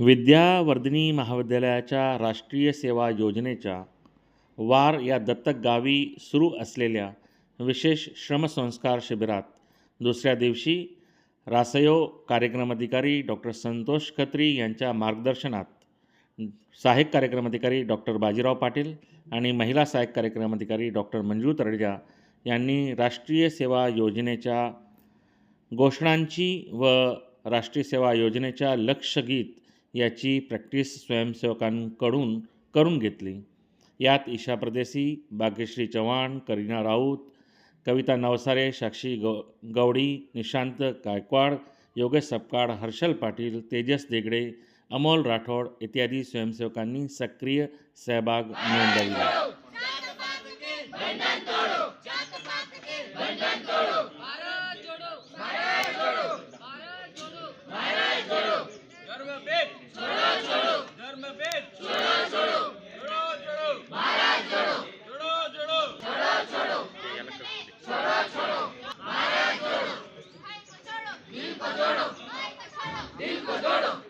विद्यावर्धिनी महाविद्यालयाच्या राष्ट्रीय सेवा योजनेच्या वार या दत्तक गावी सुरू असलेल्या विशेष श्रमसंस्कार शिबिरात दुसऱ्या दिवशी रासयो कार्यक्रम अधिकारी डॉक्टर संतोष खत्री यांच्या मार्गदर्शनात सहाय्यक कार्यक्रम अधिकारी डॉक्टर बाजीराव पाटील आणि महिला सहाय्यक कार्यक्रम अधिकारी डॉक्टर मंजू तळजा यांनी राष्ट्रीय सेवा योजनेच्या घोषणांची व राष्ट्रीय सेवा योजनेच्या लक्षगीत याची प्रॅक्टिस स्वयंसेवकांकडून करून घेतली. यात ईशा प्रदेशी भाग्यश्री चव्हाण करीना राऊत कविता नवसारे साक्षी गौ गवडी निशांत गायकवाड योगेश सपकाळ हर्षल पाटील तेजस देगडे अमोल राठोड इत्यादी स्वयंसेवकांनी सक्रिय सहभाग नोंदवला. को जोडो दिल को जोडो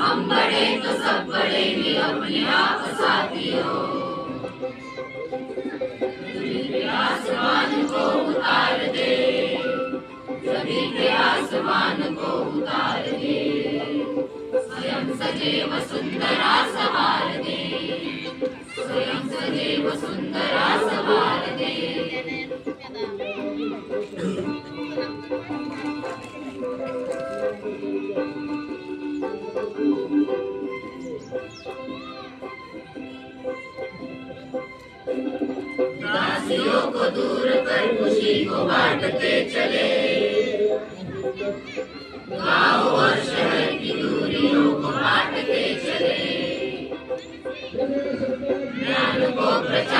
हम बड़े तो सब बड़े भी अपने आप साथियों हो। आसमान को उतार दे सभी के आसमान को उतार दे। स्वयं सजे दासियों को दूर कर खुशी को बांटते चले गांव और शहर की दूरियों को बांटते चले ज्ञान को प्रचार